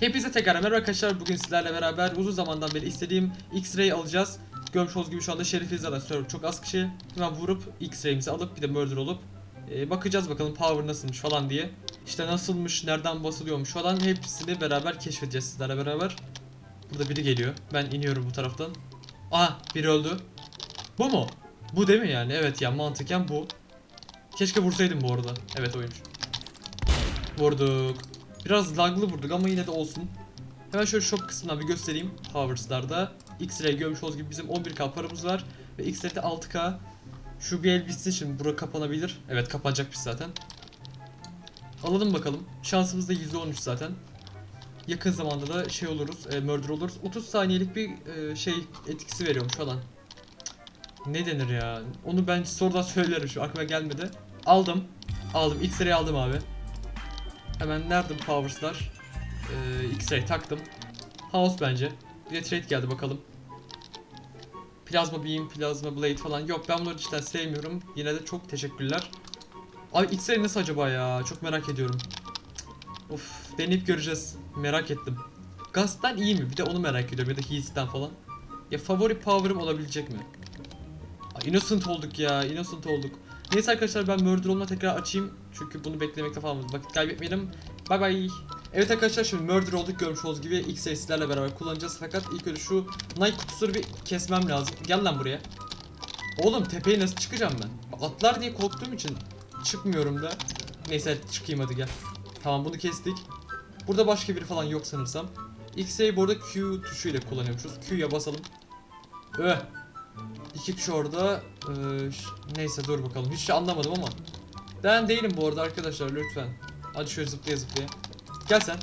Hepinize tekrar merhaba arkadaşlar. Bugün sizlerle beraber uzun zamandan beri istediğim X-Ray alacağız. Görmüş olduğunuz gibi şu anda Şerif zaten server çok az kişi. Hemen vurup X-Ray'imizi alıp bir de murder olup e, bakacağız bakalım power nasılmış falan diye. İşte nasılmış, nereden basılıyormuş falan hepsini beraber keşfedeceğiz sizlerle beraber. Burada biri geliyor. Ben iniyorum bu taraftan. Aha biri öldü. Bu mu? Bu değil mi yani? Evet ya mantıken bu. Keşke vursaydım bu arada. Evet oymuş. Vurduk. Biraz laglı vurduk ama yine de olsun. Hemen şöyle shop kısmından bir göstereyim. Powers'larda. X-Ray görmüş olduğunuz gibi bizim 11k paramız var. Ve X-Ray'de 6k. Şu bir el bitsin şimdi. Bura kapanabilir. Evet kapanacakmış zaten. Alalım bakalım. Şansımız da %13 zaten. Yakın zamanda da şey oluruz. E, murder oluruz. 30 saniyelik bir e, şey etkisi veriyormuş falan. Ne denir ya? Onu ben sorudan söylerim şu aklıma gelmedi. Aldım. Aldım. X-Ray aldım abi. Hemen nerede powers'lar? Ee, X-Ray taktım. House bence. Bir de trade geldi bakalım. Plasma Beam, Plasma Blade falan. Yok ben bunları cidden sevmiyorum. Yine de çok teşekkürler. Abi X-Ray nasıl acaba ya? Çok merak ediyorum. Of deneyip göreceğiz. Merak ettim. Gast'tan iyi mi? Bir de onu merak ediyorum. Ya da Heat'ten falan. Ya favori power'ım olabilecek mi? Aa, innocent olduk ya. Innocent olduk. Neyse arkadaşlar ben Murder olma tekrar açayım. Çünkü bunu beklemekte falan vakit kaybetmeyelim. Bay bay. Evet arkadaşlar şimdi Murder olduk görmüş olduğunuz gibi X seslerle beraber kullanacağız. Fakat ilk önce şu Nike kutusunu bir kesmem lazım. Gel lan buraya. Oğlum tepeye nasıl çıkacağım ben? Atlar diye korktuğum için çıkmıyorum da. Neyse çıkayım hadi gel. Tamam bunu kestik. Burada başka biri falan yok sanırsam. X'e bu arada Q tuşuyla kullanıyormuşuz. Q'ya basalım. Öh. İki kişi orada. Ee, neyse dur bakalım. Hiç şey anlamadım ama. Ben değilim bu arada arkadaşlar lütfen. Hadi şöyle zıplaya zıplaya. Gel sen.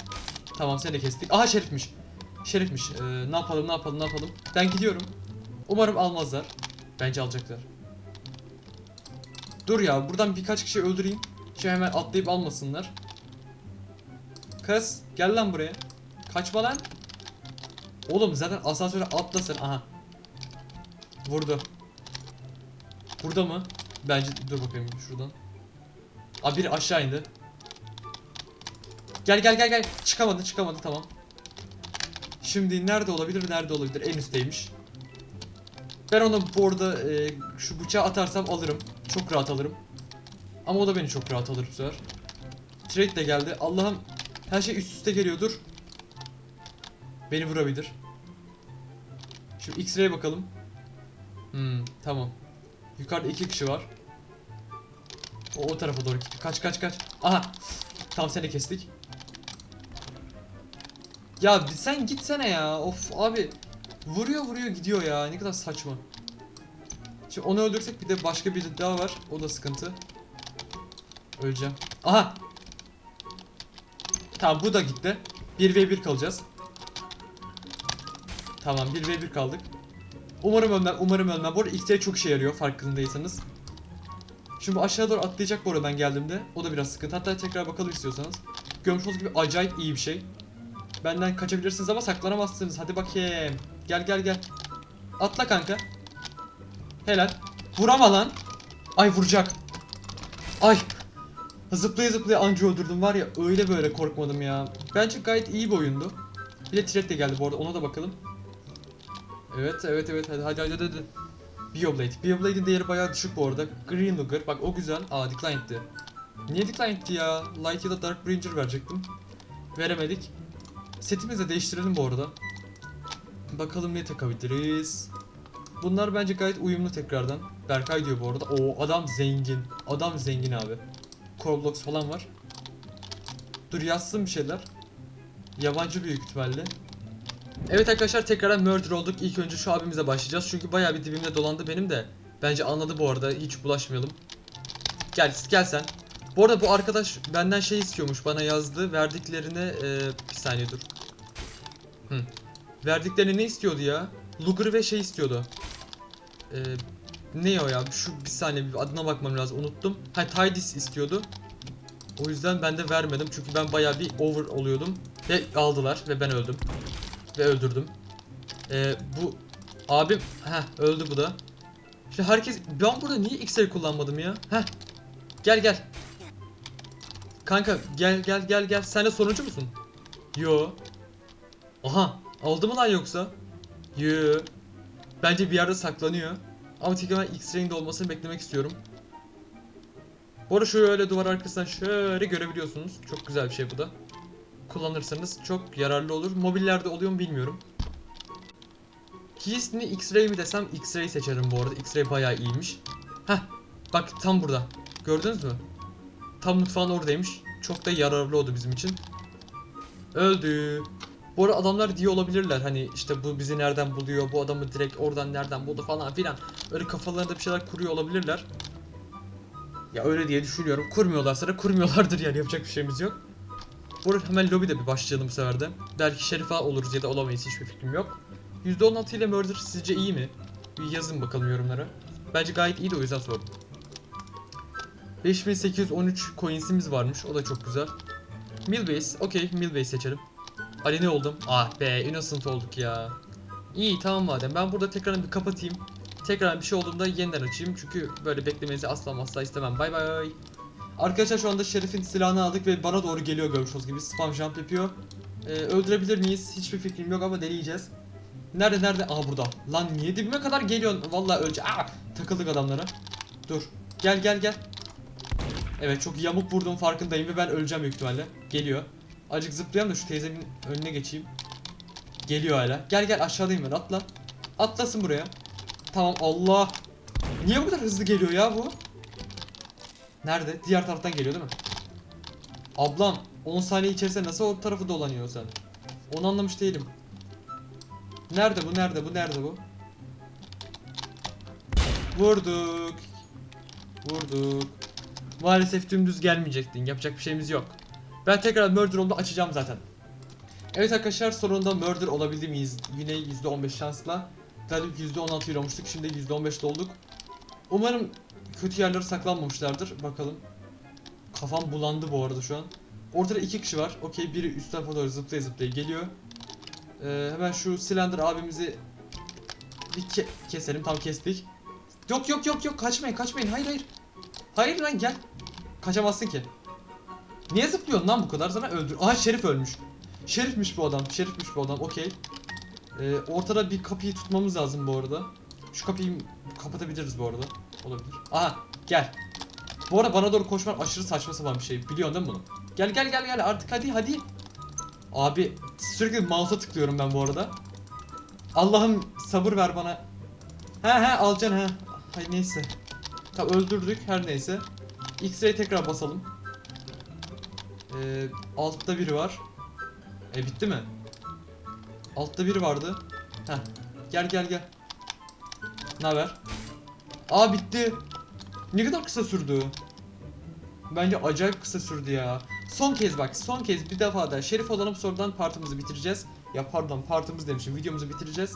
Tamam seni de kestik. Aha şerifmiş. Şerifmiş. Ee, ne yapalım ne yapalım ne yapalım. Ben gidiyorum. Umarım almazlar. Bence alacaklar. Dur ya buradan birkaç kişi öldüreyim. Şey hemen atlayıp almasınlar. Kız gel lan buraya. Kaçma lan. Oğlum zaten asansöre atlasın. Aha. Vurdu. Burada mı? Bence dur bakayım şuradan. Abi biri aşağı indi. Gel gel gel gel. Çıkamadı çıkamadı tamam. Şimdi nerede olabilir nerede olabilir en üstteymiş. Ben onu bu arada e, şu bıçağı atarsam alırım. Çok rahat alırım. Ama o da beni çok rahat alır bu sefer. Trade de geldi. Allah'ım her şey üst üste geliyordur. Beni vurabilir. Şu X-ray'e bakalım. Hmm, tamam. Yukarıda iki kişi var. O, o tarafa doğru gitti. Kaç kaç kaç. Aha. Tam seni kestik. Ya sen gitsene ya. Of abi. Vuruyor vuruyor gidiyor ya. Ne kadar saçma. Şimdi onu öldürsek bir de başka biri daha var. O da sıkıntı. Öleceğim. Aha. Tamam bu da gitti. 1v1 kalacağız. Tamam 1v1 kaldık. Umarım ölmem, umarım ölmem. Bu arada çok işe yarıyor farkındaysanız. Şimdi bu aşağı doğru atlayacak bu arada ben geldiğimde. O da biraz sıkıntı. Hatta tekrar bakalım istiyorsanız. Görmüş olduğunuz gibi acayip iyi bir şey. Benden kaçabilirsiniz ama saklanamazsınız. Hadi bakayım. Gel gel gel. Atla kanka. Helal. Vurama lan. Ay vuracak. Ay. Zıplaya zıplaya anca öldürdüm var ya öyle böyle korkmadım ya. Bence gayet iyi bir oyundu. Bir de Tret de geldi bu arada ona da bakalım. Evet evet evet hadi hadi hadi hadi. Bioblade. Bioblade'in değeri bayağı düşük bu arada. Green Looker. Bak o güzel. Aa Declined'di. Niye Declined'di ya? Light ya da Dark Ranger verecektim. Veremedik. Setimizi de değiştirelim bu arada. Bakalım ne takabiliriz. Bunlar bence gayet uyumlu tekrardan. Berkay diyor bu arada. O adam zengin. Adam zengin abi. Core blocks falan var. Dur yazsın bir şeyler. Yabancı büyük ihtimalle. Evet arkadaşlar tekrardan murder olduk. İlk önce şu abimize başlayacağız. Çünkü bayağı bir dibimde dolandı benim de. Bence anladı bu arada. Hiç bulaşmayalım. Gel gel sen. Bu arada bu arkadaş benden şey istiyormuş. Bana yazdı. Verdiklerine e, bir saniye dur. Hı. Verdiklerini ne istiyordu ya? Luger ve şey istiyordu. E, ne o ya? Şu bir saniye bir adına bakmam lazım. Unuttum. Ha Tidis istiyordu. O yüzden ben de vermedim. Çünkü ben bayağı bir over oluyordum. Ve aldılar ve ben öldüm. Ve öldürdüm. Ee, bu abim ha öldü bu da. Şimdi herkes ben burada niye X-ray kullanmadım ya? Heh. Gel gel. Kanka gel gel gel gel. Sen de sonuncu musun? Yo. Aha aldı mı lan yoksa? Yoo. Bence bir yerde saklanıyor. Ama tekrar X-Ray'in de olmasını beklemek istiyorum. Bu arada şöyle duvar arkasından şöyle görebiliyorsunuz. Çok güzel bir şey bu da. Kullanırsanız çok yararlı olur. Mobillerde oluyor mu bilmiyorum. Keys mi X-Ray mi desem X-Ray seçerim bu arada. X-Ray bayağı iyiymiş. Heh bak tam burada. Gördünüz mü? Tam mutfağın oradaymış. Çok da yararlı oldu bizim için. Öldü. Bu arada adamlar diye olabilirler hani işte bu bizi nereden buluyor, bu adamı direkt oradan nereden buldu falan filan. Öyle kafalarında bir şeyler kuruyor olabilirler. Ya öyle diye düşünüyorum. Kurmuyorlarsa da kurmuyorlardır yani yapacak bir şeyimiz yok. Bu arada hemen lobide bir başlayalım bu sefer de. Belki şerifa oluruz ya da olamayız hiçbir fikrim yok. %16 ile Murder sizce iyi mi? Bir yazın bakalım yorumlara. Bence gayet iyi de o yüzden sordum. 5813 coins'imiz varmış. O da çok güzel. Millbase. Okey Millbase seçelim. Ali ne oldum? Ah be innocent olduk ya. İyi tamam madem. Ben burada tekrar bir kapatayım. Tekrar bir şey olduğunda yeniden açayım. Çünkü böyle beklemenizi asla asla istemem. Bay bay. Arkadaşlar şu anda Şerif'in silahını aldık ve bana doğru geliyor görmüş gibi. Spam jump yapıyor. Ee, öldürebilir miyiz? Hiçbir fikrim yok ama deneyeceğiz. Nerede nerede? Aa burada. Lan niye dibime kadar geliyorsun? Vallahi öleceğim. Aa, takıldık adamlara. Dur. Gel gel gel. Evet çok yamuk vurduğum farkındayım ve ben öleceğim büyük ihtimalle. Geliyor. Acık zıplayalım da şu teyzemin önüne geçeyim. Geliyor hala. Gel gel aşağıdayım ben atla. Atlasın buraya. Tamam Allah. Niye bu kadar hızlı geliyor ya bu? Nerede? Diğer taraftan geliyor değil mi? Ablam 10 saniye içerisinde nasıl o tarafı dolanıyor sen? Onu anlamış değilim. Nerede bu? Nerede bu? Nerede bu? Vurduk. Vurduk. Maalesef dümdüz gelmeyecektin. Yapacak bir şeyimiz yok. Ben tekrar murder oldu açacağım zaten. Evet arkadaşlar sonunda murder olabildi miyiz? Yine %15 şansla. Galip %16 ile olmuştuk. Şimdi %15'te olduk. Umarım kötü yerlere saklanmamışlardır. Bakalım. Kafam bulandı bu arada şu an. Ortada iki kişi var. Okey biri üst tarafa doğru zıplaya zıplaya geliyor. Ee, hemen şu Slender abimizi bir ke- keselim. Tam kestik. Yok yok yok yok kaçmayın kaçmayın. Hayır hayır. Hayır lan gel. Kaçamazsın ki. Niye zıplıyorsun lan bu kadar? Sana öldür. Aha Şerif ölmüş. Şerifmiş bu adam. Şerifmiş bu adam. Okey. Ee, ortada bir kapıyı tutmamız lazım bu arada. Şu kapıyı kapatabiliriz bu arada. Olabilir. Aha gel. Bu arada bana doğru koşman aşırı saçma sapan bir şey. Biliyorsun değil mi bunu? Gel gel gel gel artık hadi hadi. Abi sürekli mouse'a tıklıyorum ben bu arada. Allah'ım sabır ver bana. He he alacaksın he. Hay neyse. Tamam öldürdük her neyse. X-ray tekrar basalım. Ee, altta biri var. E bitti mi? Altta biri vardı. Heh. Gel gel gel. Ne haber? Aa bitti. Ne kadar kısa sürdü. Bence acayip kısa sürdü ya. Son kez bak son kez bir defa da şerif olalım sonradan partimizi bitireceğiz. Ya pardon partimiz demişim videomuzu bitireceğiz.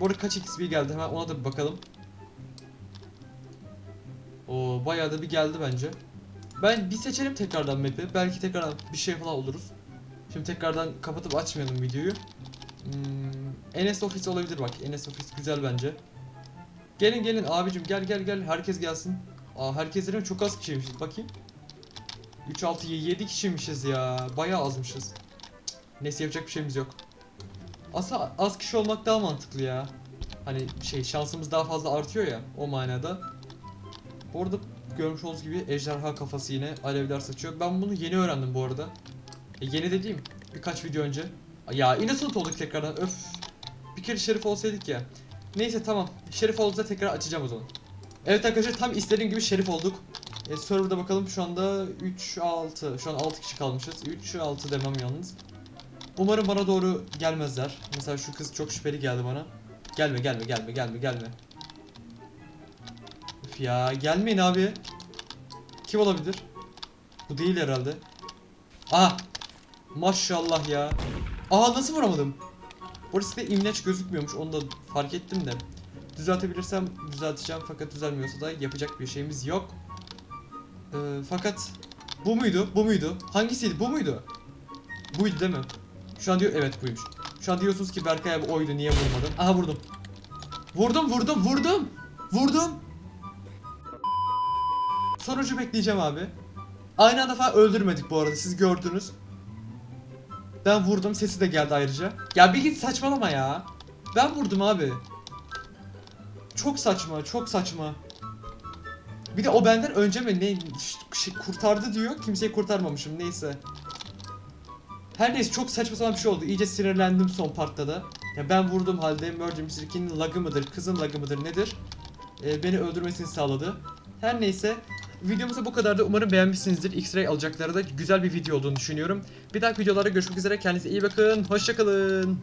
Bu arada kaç XP geldi hemen ona da bir bakalım. O bayağı da bir geldi bence. Ben bir seçelim tekrardan map'i. Belki tekrardan bir şey falan oluruz. Şimdi tekrardan kapatıp açmayalım videoyu. Hmm, NS Office olabilir bak. NS Office güzel bence. Gelin gelin abicim gel gel gel. Herkes gelsin. Aa herkes dedim çok az kişiymişiz. Bakayım. 3 6 7 kişiymişiz ya. Bayağı azmışız. Cık, Neyse yapacak bir şeyimiz yok. Aslında az kişi olmak daha mantıklı ya. Hani şey şansımız daha fazla artıyor ya o manada. Bu arada görmüş olduğunuz gibi ejderha kafası yine alevler saçıyor. Ben bunu yeni öğrendim bu arada. E, yeni dediğim birkaç video önce. Ya innocent olduk tekrardan öf. Bir kere şerif olsaydık ya. Neyse tamam. Şerif olduğunda tekrar açacağım o zaman. Evet arkadaşlar tam istediğim gibi şerif olduk. E, serverda bakalım şu anda 3 6 şu an 6 kişi kalmışız. 3 6 demem yalnız. Umarım bana doğru gelmezler. Mesela şu kız çok şüpheli geldi bana. Gelme gelme gelme gelme gelme. Üf ya gelmeyin abi. Kim olabilir? Bu değil herhalde. Aha. Maşallah ya. Aa nasıl vuramadım? Orası da imleç gözükmüyormuş onu da fark ettim de. Düzeltebilirsem düzelteceğim fakat düzelmiyorsa da yapacak bir şeyimiz yok. Ee, fakat bu muydu? Bu muydu? Hangisiydi? Bu muydu? Buydu değil mi? Şu an diyor evet buymuş. Şu an diyorsunuz ki Berkay abi oydu niye vurmadın? Aha vurdum. Vurdum vurdum vurdum. Vurdum. Sonucu bekleyeceğim abi. Aynı anda falan öldürmedik bu arada siz gördünüz. Ben vurdum sesi de geldi ayrıca. Ya bir git saçmalama ya. Ben vurdum abi. Çok saçma, çok saçma. Bir de o benden önce mi ne şey, kurtardı diyor. Kimseyi kurtarmamışım neyse. Her neyse çok saçma sapan bir şey oldu. İyice sinirlendim son partta da. Ya ben vurdum halde Mystery King'in lagı mıdır, kızın lagı mıdır nedir? Ee, beni öldürmesini sağladı. Her neyse videomuzda bu kadardı. Umarım beğenmişsinizdir. X-Ray alacakları da güzel bir video olduğunu düşünüyorum. Bir dahaki videolarda görüşmek üzere. Kendinize iyi bakın. Hoşçakalın.